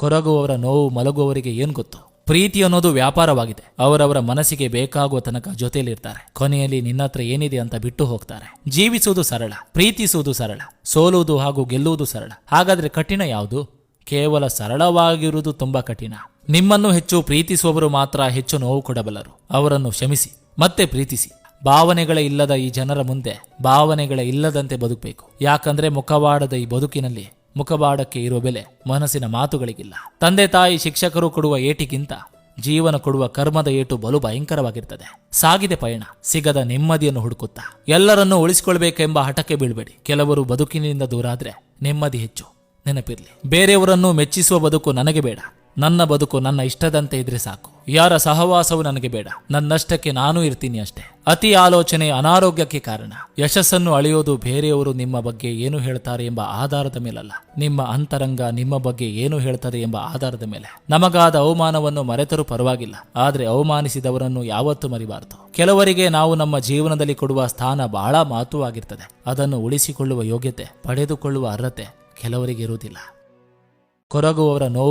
ಕೊರಗುವವರ ನೋವು ಮಲಗುವವರಿಗೆ ಏನ್ ಗೊತ್ತು? ಪ್ರೀತಿ ಅನ್ನೋದು ವ್ಯಾಪಾರವಾಗಿದೆ. ಅವರವರ ಮನಸ್ಸಿಗೆ ಬೇಕಾಗುವ ತನಕ ಜೊತೆಯಲ್ಲಿರ್ತಾರೆ. ಕೊನೆಯಲ್ಲಿ ನಿನ್ನತ್ರ ಏನಿದೆ ಅಂತ ಬಿಟ್ಟು ಹೋಗ್ತಾರೆ. ಜೀವಿಸುವುದು ಸರಳ, ಪ್ರೀತಿಸುವುದು ಸರಳ, ಸೋಲುವುದು ಹಾಗೂ ಗೆಲ್ಲುವುದು ಸರಳ. ಹಾಗಾದ್ರೆ ಕಠಿಣ ಯಾವುದು? ಕೇವಲ ಸರಳವಾಗಿರುವುದು ತುಂಬಾ ಕಠಿಣ. ನಿಮ್ಮನ್ನು ಹೆಚ್ಚು ಪ್ರೀತಿಸುವವರು ಮಾತ್ರ ಹೆಚ್ಚು ನೋವು ಕೊಡಬಲ್ಲರು. ಅವರನ್ನು ಕ್ಷಮಿಸಿ, ಮತ್ತೆ ಪ್ರೀತಿಸಿ. ಭಾವನೆಗಳ ಇಲ್ಲದ ಈ ಜನರ ಮುಂದೆ ಭಾವನೆಗಳ ಇಲ್ಲದಂತೆ ಬದುಕಬೇಕು. ಯಾಕಂದ್ರೆ ಮುಖವಾಡದ ಈ ಬದುಕಿನಲ್ಲಿ ಮುಖವಾಡಕ್ಕೆ ಇರುವ ಬೆಲೆ ಮನಸ್ಸಿನ ಮಾತುಗಳಿಗಿಲ್ಲ. ತಂದೆ ತಾಯಿ ಶಿಕ್ಷಕರು ಕೊಡುವ ಏಟಿಗಿಂತ ಜೀವನ ಕೊಡುವ ಕರ್ಮದ ಏಟು ಬಲು ಭಯಂಕರವಾಗಿರ್ತದೆ. ಸಾಗಿದೆ ಪಯಣ, ಸಿಗದ ನೆಮ್ಮದಿಯನ್ನು ಹುಡುಕುತ್ತಾ. ಎಲ್ಲರನ್ನೂ ಉಳಿಸಿಕೊಳ್ಬೇಕೆಂಬ ಹಠಕ್ಕೆ ಬೀಳ್ಬೇಡಿ. ಕೆಲವರು ಬದುಕಿನಿಂದ ದೂರಾದ್ರೆ ನೆಮ್ಮದಿ ಹೆಚ್ಚು. ನೆನಪಿರ್ಲಿ. ಬೇರೆಯವರನ್ನು ಮೆಚ್ಚಿಸುವ ಬದುಕು ನನಗೆ ಬೇಡ. ನನ್ನ ಬದುಕು ನನ್ನ ಇಷ್ಟದಂತೆ ಇದ್ರೆ ಸಾಕು. ಯಾರ ಸಹವಾಸವು ನನಗೆ ಬೇಡ. ನನ್ನಷ್ಟಕ್ಕೆ ನಾನು ಇರ್ತೀನಿ ಅಷ್ಟೇ. ಅತಿ ಆಲೋಚನೆ ಅನಾರೋಗ್ಯಕ್ಕೆ ಕಾರಣ. ಯಶಸ್ಸನ್ನು ಅಳೆಯೋದು ಬೇರೆಯವರು ನಿಮ್ಮ ಬಗ್ಗೆ ಏನು ಹೇಳ್ತಾರೆ ಎಂಬ ಆಧಾರದ ಮೇಲಲ್ಲ. ನಿಮ್ಮ ಅಂತರಂಗ ನಿಮ್ಮ ಬಗ್ಗೆ ಏನು ಹೇಳ್ತದೆ ಎಂಬ ಆಧಾರದ ಮೇಲೆ. ನಮಗಾದ ಅವಮಾನವನ್ನು ಮರೆತರೂ ಪರವಾಗಿಲ್ಲ. ಆದ್ರೆ ಅವಮಾನಿಸಿದವರನ್ನು ಯಾವತ್ತೂ ಮರಿಬಾರದು. ಕೆಲವರಿಗೆ ನಾವು ನಮ್ಮ ಜೀವನದಲ್ಲಿ ಕೊಡುವ ಸ್ಥಾನ ಬಹಳ ಮಹತ್ವವಾಗಿರ್ತದೆ. ಅದನ್ನು ಉಳಿಸಿಕೊಳ್ಳುವ ಯೋಗ್ಯತೆ, ಪಡೆದುಕೊಳ್ಳುವ ಅರ್ಹತೆ ಕೆಲವರಿಗೆ ಇರುವುದಿಲ್ಲ. ಕೊರಗುವವರ ನೋವು